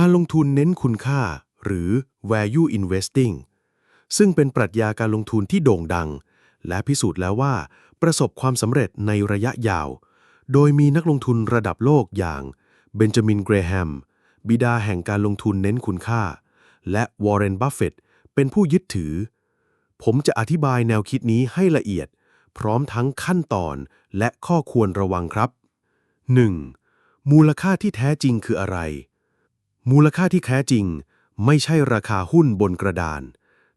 การลงทุนเน้นคุณค่า หรือ value investing ซึ่งเป็นปรัชญาการลงทุนที่โด่งดัง และพิสูจน์แล้วว่า ประสบความสำเร็จในระยะยาว โดยมีนักลงทุนระดับโลกอย่างเบนจามินเกรแฮมบิดาแห่งการลงทุนเน้นคุณค่า และวอร์เรนบัฟเฟตเป็นผู้ยึดถือ ผมจะอธิบายแนวคิดนี้ให้ละเอียด พร้อมทั้งขั้นตอนและข้อควรระวังครับ 1. มูลค่าที่แท้จริงคืออะไร มูลค่าที่แท้จริง ไม่ใช่ราคาหุ้นบนกระดาน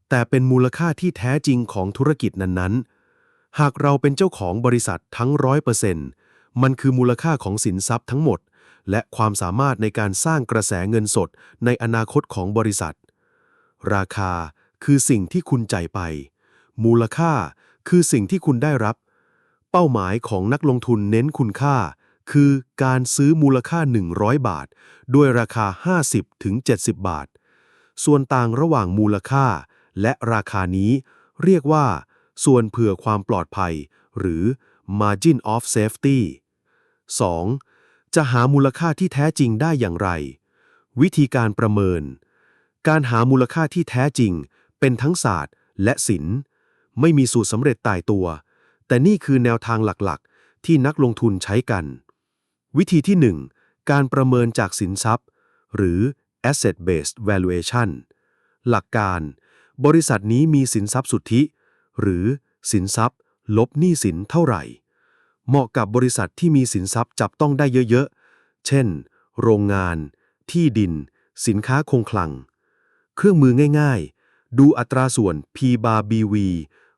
แต่เป็นมูลค่าที่แท้จริงของธุรกิจนั้นๆ หากเราเป็นเจ้าของบริษัททั้งร้อยเปอร์เซ็นต์มันคือมูลค่าของสินทรัพย์ทั้งหมด และความสามารถในการสร้างกระแสเงินสดในอนาคตของบริษัท ราคาคือสิ่งที่คุณจ่ายไป มูลค่าคือสิ่งที่คุณได้รับ เป้าหมายของนักลงทุนเน้นคุณค่า คือการซื้อมูลค่า 100 บาท ด้วยราคา 50ถึง70บาท ส่วนต่างระหว่างมูลค่า และราคานี้เรียกว่า ส่วนเผื่อความปลอดภัย หรือ margin of safety 2. จะหามูลค่าที่แท้จริงได้อย่างไร วิธีการประเมิน การหามูลค่าที่แท้จริง เป็นทั้งศาสตร์และศิลป์ไม่มีสูตรสำเร็จตายตัว แต่นี่คือแนวทางหลักๆ ที่นักลงทุนใช้กัน วิธีที่ 1 การประเมินจากสินทรัพย์ หรือ asset based valuation หลักการ บริษัทนี้มีสินทรัพย์สุทธิ หรือสินทรัพย์ ลบหนี้สินเท่าไหร่ เหมาะกับบริษัทที่มีสินทรัพย์จับต้องได้เยอะๆ เช่น โรงงาน ที่ดิน สินค้าคงคลัง เครื่องมือง่ายๆ ดูอัตราส่วน P bar BV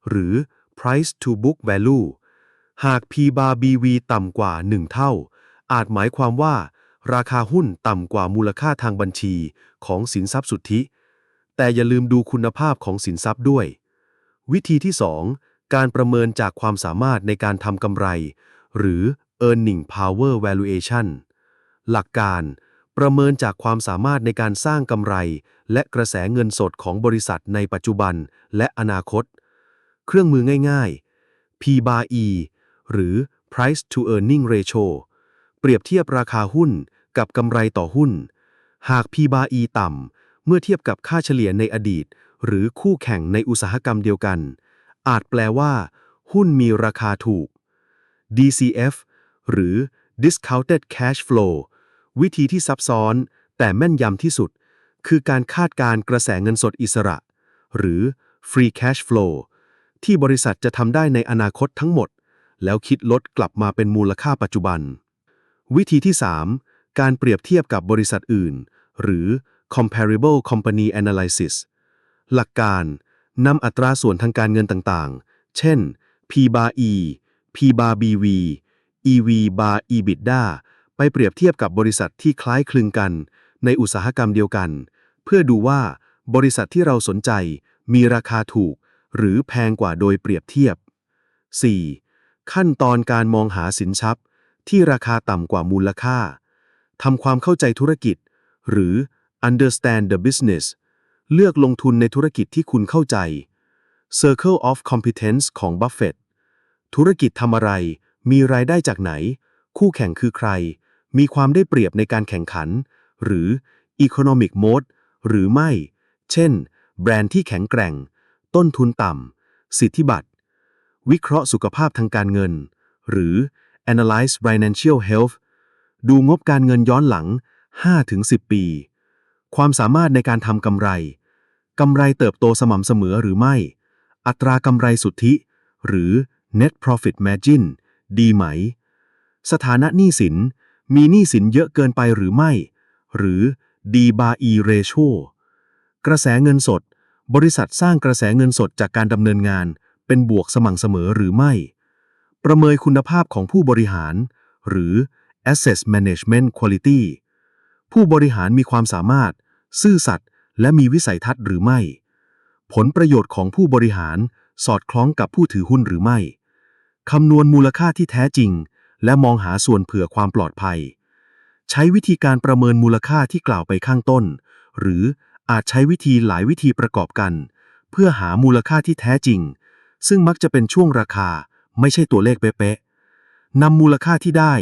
หรือ price to book value หาก P bar BV ต่ำกว่า 1 เท่า อาจหมายความว่า ราคาหุ้นต่ำกว่ามูลค่าทางบัญชีของสินทรัพย์สุทธิ แต่อย่าลืมดูคุณภาพของสินทรัพย์ด้วย วิธีที่ 2 การประเมินจากความสามารถในการทำกำไร หรือ earning power valuation หลักการประเมินจากความสามารถในการสร้างกำไร และกระแสเงินสดของบริษัทในปัจจุบันและอนาคต เครื่องมือง่ายๆ P/B/E หรือ price to earning ratio เปรียบเทียบราคาหุ้นกับกำไรต่อหุ้น หาก P/B E ต่ำ เมื่อเทียบกับค่าเฉลี่ยในอดีต หรือคู่แข่งในอุตสาหกรรมเดียวกัน อาจแปลว่า หุ้นมีราคาถูก DCF หรือ discounted cash flow วิธีที่ซับซ้อนแต่แม่นยำที่สุด คือการคาดการกระแสเงินสดอิสระ หรือ free cash flow ที่บริษัทจะทำได้ในอนาคตทั้งหมด แล้วคิดลดกลับมาเป็นมูลค่าปัจจุบัน วิธีที่ 3 การเปรียบเทียบกับบริษัทอื่น หรือ comparable company analysis หลักการนำอัตราส่วนทางการเงินต่างๆ เช่น P bar E P bar BV EV bar EBITDA ไปเปรียบเทียบกับบริษัทที่คล้ายคลึงกัน ในอุตสาหกรรมเดียวกัน เพื่อดูว่าบริษัทที่เราสนใจมีราคาถูก หรือแพงกว่าโดยเปรียบเทียบ 4. ขั้นตอนการมองหาสินทรัพย์ ที่ราคาต่ำกว่ามูลค่าทำความเข้าใจธุรกิจ หรือ understand the business เลือกลงทุนในธุรกิจที่คุณเข้าใจ Circle of Competence ของบัฟเฟตธุรกิจทำอะไร มีรายได้จากไหน คู่แข่งคือใคร มีความได้เปรียบในการแข่งขัน หรือ Economic Mode หรือไม่ เช่น แบรนด์ที่แข็งแกร่ง ต้นทุนต่ำ สิทธิบัตร วิเคราะห์สุขภาพทางการเงิน หรือ Analyze Financial Health ดูงบการเงินย้อนหลัง 5-10 ปี ความสามารถในการทำกำไร กำไรเติบโตสม่ำเสมอหรือไม่ อัตรากำไรสุทธิ หรือ net profit margin ดีไหม สถานะหนี้สิน มีหนี้สินเยอะเกินไปหรือไม่ หรือ D b a E ratio กระแสเงินสด บริษัทสร้างกระแสเงินสดจากการดำเนินงาน เป็นบวกสม่ำเสมอหรือไม่ ประเมินคุณภาพของผู้บริหาร หรือ Asset Management Quality ผู้บริหารมีความสามารถ ซื่อสัตย์และมีวิสัยทัศน์หรือไม่ ผลประโยชน์ของผู้บริหารสอดคล้องกับผู้ถือหุ้นหรือไม่ คำนวณมูลค่าที่แท้จริง และมองหาส่วนเผื่อความปลอดภัย ใช้วิธีการประเมินมูลค่าที่กล่าวไปข้างต้น หรืออาจใช้วิธีหลายวิธีประกอบกัน เพื่อหามูลค่าที่แท้จริง ซึ่งมักจะเป็นช่วงราคา ไม่ใช่ตัวเลขเป๊ะๆนำมูลค่าที่ได้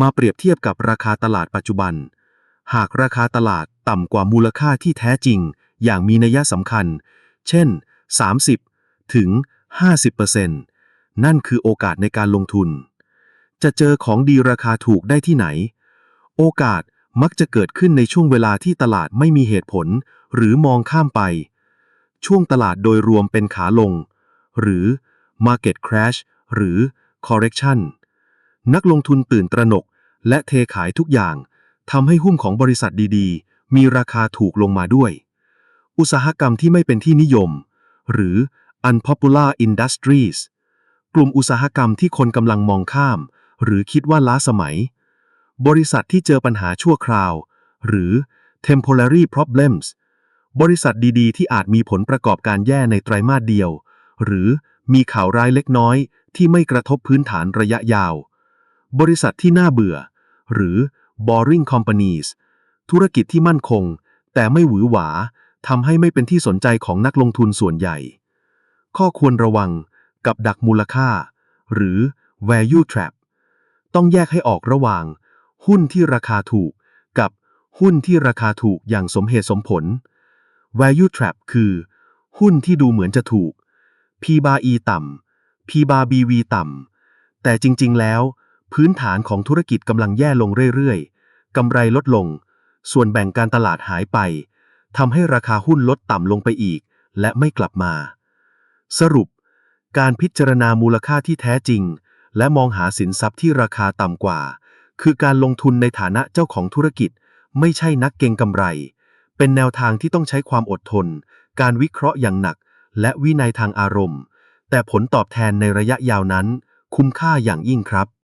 มาเปรียบเทียบกับราคาตลาดปัจจุบัน หากราคาตลาดต่ำกว่ามูลค่าที่แท้จริง อย่างมีนัยสำคัญ เช่น 30 ถึง 50%นั่นคือโอกาสในการลงทุน จะเจอของดีราคาถูกได้ที่ไหน โอกาสมักจะเกิดขึ้นในช่วงเวลาที่ตลาดไม่มีเหตุผล หรือมองข้ามไป ช่วงตลาดโดยรวมเป็นขาลง หรือ Market Crash หรือ Correction นักลงทุนตื่นตระหนก และเทขายทุกอย่างทำให้หุ้นของบริษัทดีๆ มีราคาถูกลงมาด้วย อุตสาหกรรมที่ไม่เป็นที่นิยม หรือ unpopular industries กลุ่มอุตสาหกรรมที่คนกำลังมองข้าม หรือคิดว่าล้าสมัย บริษัทที่เจอปัญหาชั่วคราว หรือ temporary problems บริษัทดีๆ ที่อาจมีผลประกอบการแย่ในไตรมาสเดียว หรือมีข่าวร้ายเล็กน้อย ที่ไม่กระทบพื้นฐานระยะยาว บริษัทที่น่าเบื่อ หรือ boring companies ธุรกิจที่มั่นคง แต่ไม่หวือหวาทำให้ไม่เป็นที่สนใจของนักลงทุนส่วนใหญ่ ข้อควรระวังกับดักมูลค่า หรือ value trap ต้องแยกให้ออกระหว่าง หุ้นที่ราคาถูก กับหุ้นที่ราคาถูกอย่างสมเหตุสมผล value trap คือ หุ้นที่ดูเหมือนจะถูก P/E ต่ำ P bar BV ต่ำ แต่จริงๆ แล้ว พื้นฐานของธุรกิจกำลังแย่ลงเรื่อยๆ กำไรลดลง ส่วนแบ่งการตลาดหายไป ทำให้ราคาหุ้นลดต่ำลงไปอีก และไม่กลับมา สรุป การพิจารณามูลค่าที่แท้จริง และมองหาสินทรัพย์ที่ราคาต่ำกว่า คือการลงทุนในฐานะเจ้าของธุรกิจ ไม่ใช่นักเก็งกำไร เป็นแนวทางที่ต้องใช้ความอดทน การวิเคราะห์อย่างหนัก และวินัยทางอารมณ์ แต่ผลตอบแทนในระยะยาวนั้น คุ้มค่าอย่างยิ่งครับ